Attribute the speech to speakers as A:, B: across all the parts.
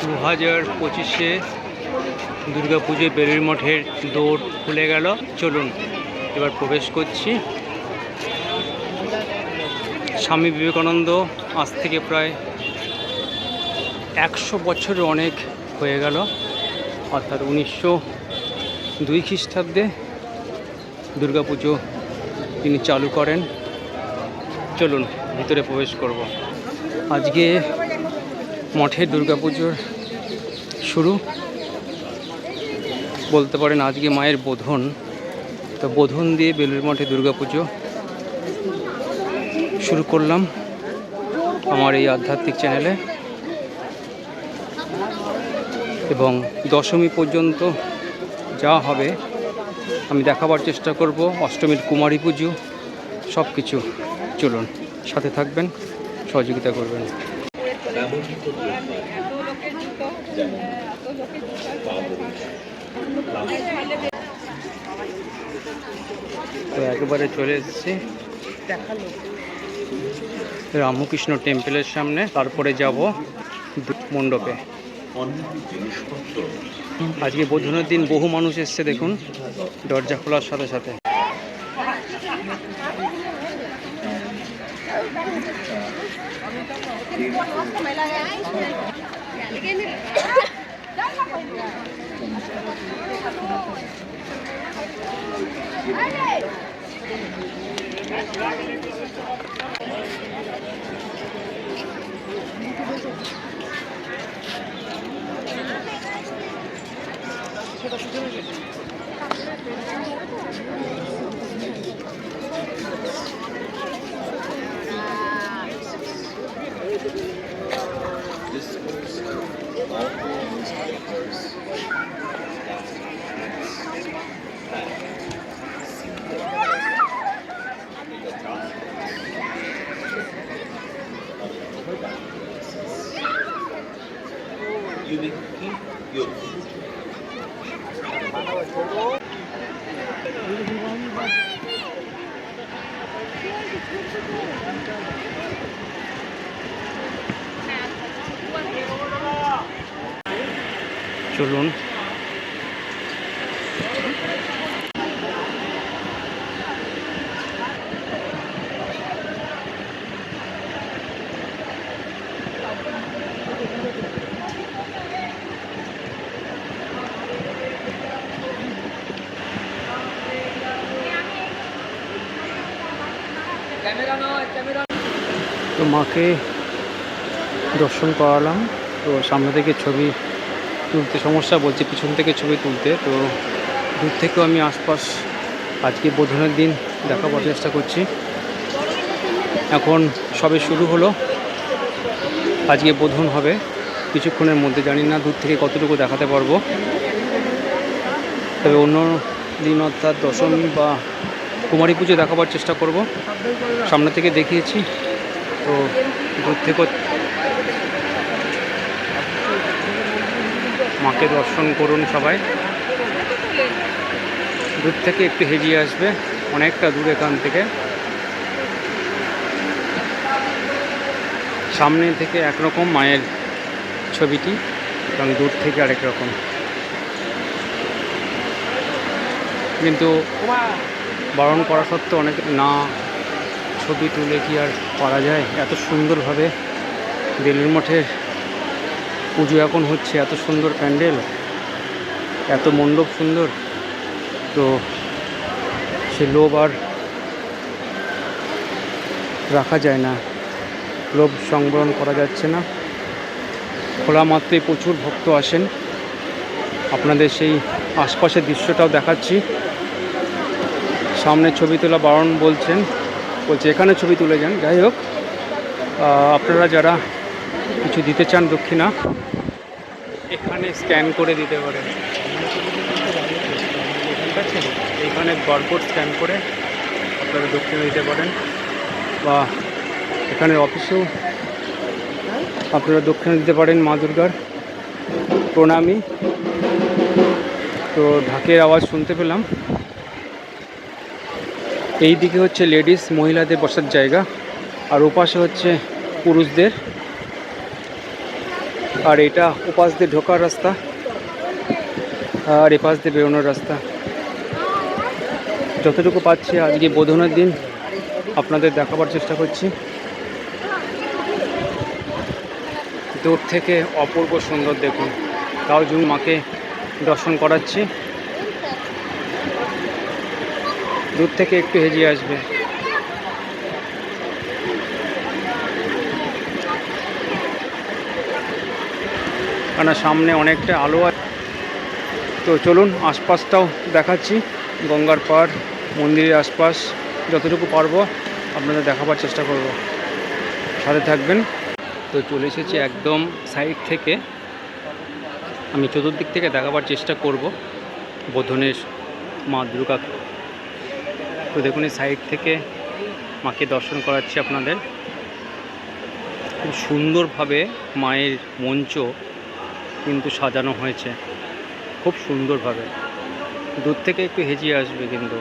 A: দু হাজার পঁচিশে দুর্গা পুজোয় বেলুর মঠের দৌড় খুলে গেল। চলুন, এবার প্রবেশ করছি। স্বামী বিবেকানন্দ আজ থেকে প্রায় একশো বছর অনেক হয়ে গেল। অর্থাৎ উনিশশো দুই খ্রিস্টাব্দে দুর্গাপুজো তিনি চালু করেন। চলুন, ভিতরে প্রবেশ করব। আজকে মঠে দুর্গাপুজোর শুরু। বলতে পারেন আজকে মায়ের বোধন। তো বোধন দিয়ে বেলুর মঠে দুর্গাপুজো শুরু করলাম আমার এই আধ্যাত্মিক চ্যানেলে। এবং দশমী পর্যন্ত যা হবে আমি দেখাবার চেষ্টা করব, অষ্টমীর কুমারী পুজো সব কিছু চলুন, সাথে থাকবেন, সহযোগিতা করবেন। তো একবারে চলে এসেছি। রামকৃষ্ণ টেম্পলের সামনে, তারপরে যাব মণ্ডপে। আজকে বোধনের দিন বহু মানুষ এসছে দেখুন। দরজা খোলার সাথে সাথে। চলুন। তো মাকে দর্শন করালাম। তো সামনে থেকে ছবি তুলতে, সমস্যা বলছে, পিছন থেকে ছবি তুলতে। তো দূর থেকেও আমি আশপাশ আজকে বোধনের দিন দেখাবার চেষ্টা করছি। এখন সবে শুরু হলো। আজকে বোধন হবে। কিছুক্ষণের মধ্যে, জানি না দূর থেকে কতটুকু দেখাতে পারব। তবে অন্য দিন অর্থাৎ দশমী বা কুমারী পুজো দেখাবার চেষ্টা করব। সামনে থেকে দেখিয়েছি। তো দূর থেকে মাকে দর্শন করুন সবাই। দূর থেকে একটু হেজিয়ে আসবে, অনেকটা দূর এখান থেকে। সামনে থেকে একরকম মায়ের ছবিটি এবং দূর থেকে আরেক রকম। কিন্তু বারণ করা সত্ত্বেও অনেক না ছবি তুলে কি আর করা যায়? এত সুন্দরভাবে বেলুর মঠের পুজো এখন হচ্ছে, এত সুন্দর প্যান্ডেল, এত মণ্ডপ সুন্দর। তো সে লোভ আর রাখা যায় না, লোভ সংবরণ করা যাচ্ছে না। খোলা মাত্রায় প্রচুর ভক্ত আসেন। আপনাদের সেই আশপাশের দৃশ্যটাও দেখাচ্ছি। সামনে ছবি তোলা বারণ বলছেন, বলছে এখানে ছবি তুলে যান। যাই হোক আপনারা যারা কিছু দিতে চান দক্ষিণা? এখানে স্ক্যান করে দিতে পারেন। ঠিক আছে এখানে বারকোড স্ক্যান করে আপনারা দক্ষিণা দিতে পারেন। বা এখানে অফিসেও আপনারা দক্ষিণা দিতে পারেন মা দুর্গার প্রণামী। তো ঢাকের আওয়াজ শুনতে পেলাম। এই দিকে হচ্ছে লেডিস মহিলাদের বসার জায়গা। আর ওপাশে হচ্ছে পুরুষদের। আর এটা ওপাশ দিয়ে ঢোকার রাস্তা। আর এপাশ দিয়ে বেরোনোর রাস্তা। যতটুকু পাচ্ছি আজকে বোধনের দিন, আপনাদের দেখাবার চেষ্টা করছি। দূর থেকে অপূর্ব সুন্দর দেখুন। তাও জুন মাকে দর্শন করাচ্ছি। দূর থেকে একটু হেজিয়ে আসবে। কেন সামনে অনেকটা আলো আছে তো চলুন আশপাশটাও দেখাচ্ছি। গঙ্গার পাড়, মন্দিরের আশপাশ, যতটুকু পারব আপনাদের দেখাবার চেষ্টা করব। সাথে থাকবেন। তো চলে এসেছি একদম সাইড থেকে। আমি চতুর্দিক থেকে দেখাবার চেষ্টা করব বোধনের মা দুর্গা তো দেখুন এই সাইড থেকে মাকে দর্শন করাচ্ছি আপনাদের। খুব সুন্দরভাবে মায়ের মঞ্চ কিন্তু সাজানো হয়েছে। খুব সুন্দরভাবে। দূর থেকে একটু হেজিয়ে আসবে কিন্তু।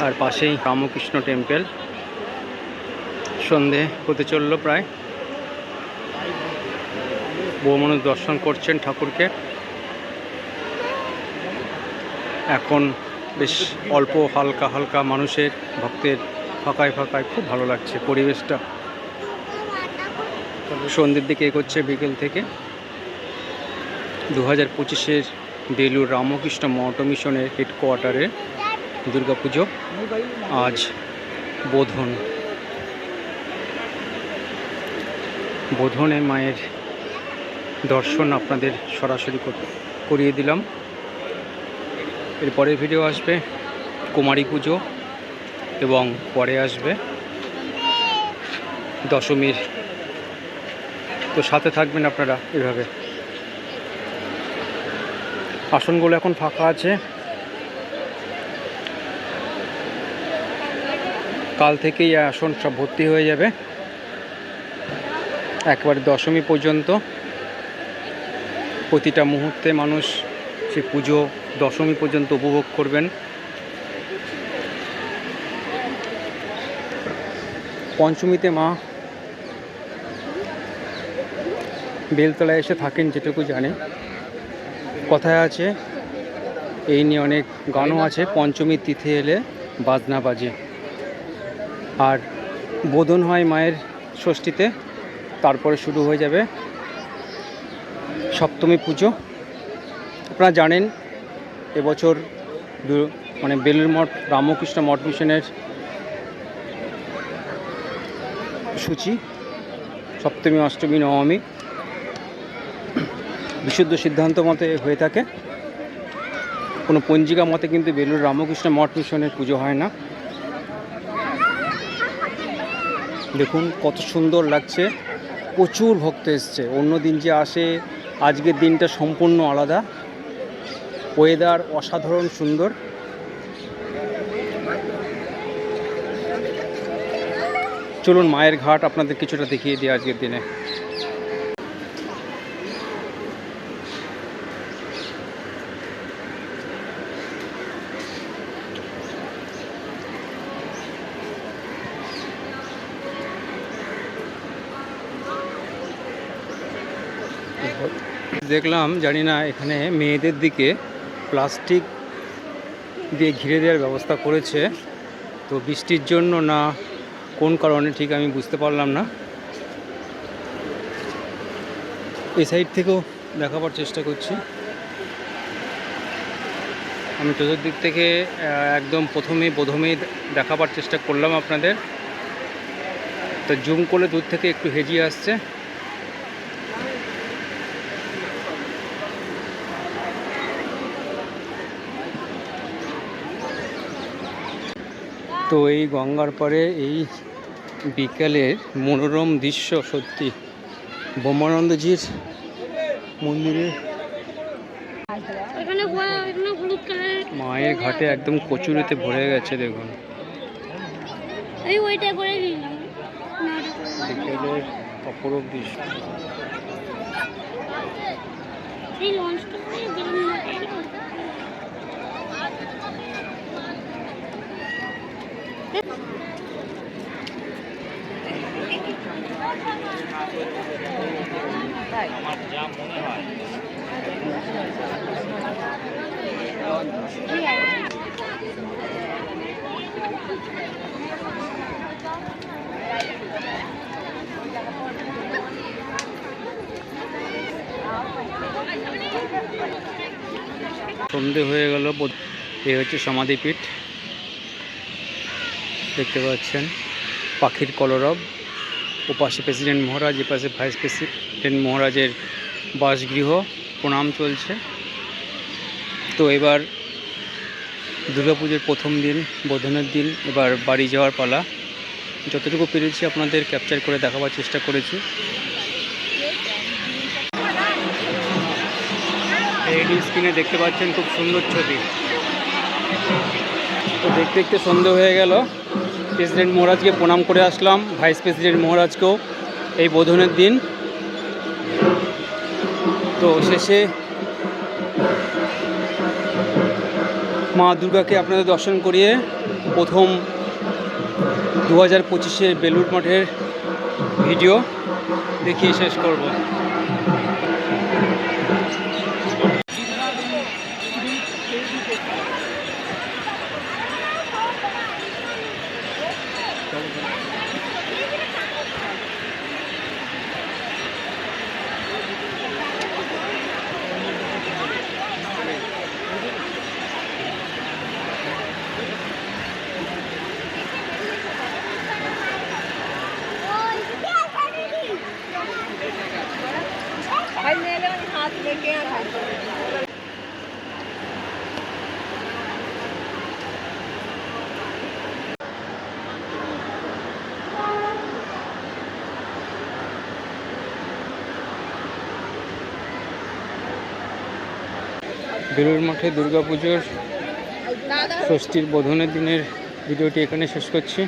A: আর পাশেই রামকৃষ্ণ টেম্পল। সন্ধে হতে চলল প্রায়। বহু মানুষ দর্শন করছেন ঠাকুরকে। এখন বেশ অল্প, হালকা হালকা মানুষের ভক্তের ফাঁকায় ফাঁকায় খুব ভালো লাগছে পরিবেশটা। সন্ধ্যের দিকে এগোচ্ছে বিকেল থেকে। দু হাজার পঁচিশের বেলুর রামকৃষ্ণ মঠ মিশনের হেডকোয়ার্টারে দুর্গাপুজো। আজ বোধন। বোধনে মায়ের দর্শন আপনাদের সরাসরি করিয়ে দিলাম। এরপরের ভিডিও আসবে কুমারী পুজো এবং পরে আসবে দশমীর তো সাথে থাকবেন আপনারা এভাবে। আসনগুলো এখন ফাঁকা আছে। কাল থেকেই আসন সব ভর্তি হয়ে যাবে। একবারে দশমী পর্যন্ত। প্রতিটা মুহূর্তে মানুষ সে পুজো দশমী পর্যন্ত উপভোগ করবেন। পঞ্চমীতে মা বেলতলায় এসে থাকেন যেটুকু জানি। কথায় আছে, এই নিয়ে অনেক গানও আছে, পঞ্চমীর তিথি এলে বাজনা বাজে। আর বোধন হয় মায়ের ষষ্ঠীতে, তারপরে শুরু হয়ে যাবে সপ্তমী পুজো। আপনারা জানেন, এবছর মানে বেলুর মঠ, রামকৃষ্ণ মঠ মিশনের সূচি, সপ্তমী, অষ্টমী, নবমী। বিশুদ্ধ সিদ্ধান্ত মতে হয়ে থাকে। কোনো পঞ্জিকা মতে কিন্তু বেলুর রামকৃষ্ণ মঠ মিশনের পুজো হয় না। দেখুন, কত সুন্দর লাগছে। প্রচুর ভক্ত এসছে। অন্য দিন যে আসে, আজকের দিনটা সম্পূর্ণ আলাদা। ওয়েদার অসাধারণ সুন্দর। চলুন, মায়ের ঘাট আপনাদের কিছুটা দেখিয়ে দিই আজকের দিনে। দেখলাম, জানি না, এখানে মেয়েদের দিকে প্লাস্টিক দিয়ে ঘিরে দেওয়ার ব্যবস্থা করেছে। তো বৃষ্টির জন্য না, কোন কারণে ঠিক আমি বুঝতে পারলাম না। এই সাইড থেকেও দেখাবার চেষ্টা করছি। আমি চতুর্দিক থেকে একদম প্রথমেই প্রথমেই দেখাবার চেষ্টা করলাম আপনাদের। তো জুম করলে দূর থেকে একটু হেজিয়ে আসছে। তো এই গঙ্গার পাড়ে এই বিকালের মনোরম দৃশ্য সত্যি। বোমানন্দজির মন্দিরে মায়ের ঘাটে একদম কচুরিতে ভরে গেছে দেখুন। বিকেলের অপরূপ দৃশ্য
B: এই লঞ্চটা করে বেলুন মাথায় এলো।
A: সন্ধে হয়ে গেল এ হচ্ছে সমাধিপীঠ। দেখতে পাচ্ছেন, পাখির কলরব। ওপাশে প্রেসিডেন্ট মহারাজ, এপাশে ভাইস প্রেসিডেন্ট মহারাজের বাসগৃহ, প্রণাম চলছে। তো এবার দুর্গাপুজোর প্রথম দিন, বোধনের দিন, এবার বাড়ি যাওয়ার পালা। যতটুকু পেরেছি আপনাদের ক্যাপচার করে দেখাবার চেষ্টা করেছি। এইডি স্ক্রিনে দেখতে পাচ্ছেন খুব সুন্দর ছবি। তো দেখতে দেখতে সন্ধে হয়ে গেল। প্রেসিডেন্ট মহারাজকে প্রণাম করে আসলাম, ভাইস প্রেসিডেন্ট মহারাজকেও এই বোধনের দিন। তো শেষে মা দুর্গাকে আপনাদের দর্শন করিয়ে প্রথম দু হাজার পঁচিশের বেলুর মঠের ভিডিও দেখিয়ে শেষ করব। বেলুর মঠে দুর্গাপুজোর ষষ্ঠীর বোধনের দিনের ভিডিওটি এখানে শেষ করছি।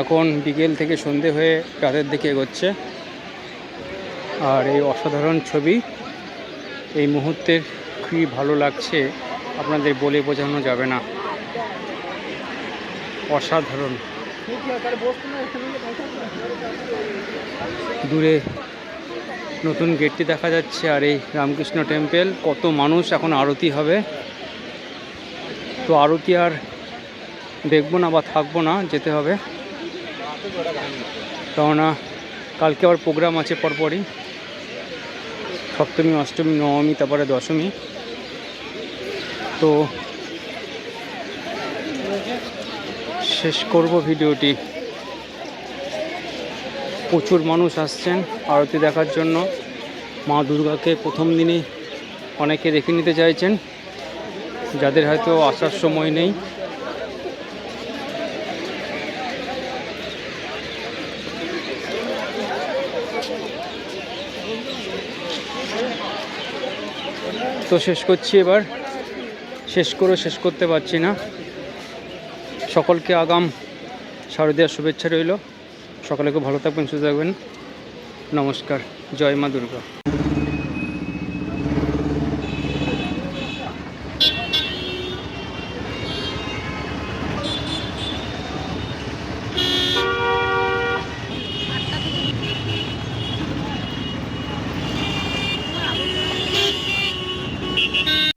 A: এখন বিকেল থেকে সন্ধে হয়ে রাতের দিকে এগোচ্ছে। আর এই অসাধারণ ছবি, এই মুহূর্তের খুবই ভালো লাগছে, আপনাদের বলে বোঝানো যাবে না। অসাধারণ। দূরে নতুন গেটটি দেখা যাচ্ছে, আর এই রামকৃষ্ণ টেম্পেল, কত মানুষ এখন আরতি হবে। তো আরতি আর দেখব না বা থাকব না, যেতে হবে। কেননা, কালকে আবার প্রোগ্রাম আছে পরপরই। সপ্তমী, অষ্টমী, নবমী, তারপরে দশমী। তো শেষ করব ভিডিওটি। প্রচুর মানুষ আসছেন আরতি দেখার জন্য। মা দুর্গাকে প্রথম দিনই অনেকে দেখে নিতে চাইছেন। যাদের হয়তো আসার সময় নেই। তো শেষ করছি এবার। শেষ করে শেষ করতে পারছি না। সকলকে আগাম শারদীয়ার শুভেচ্ছা রইল। সকলে খুব ভালো থাকবেন, সুস্থ থাকবেন। নমস্কার। জয় মা দুর্গা।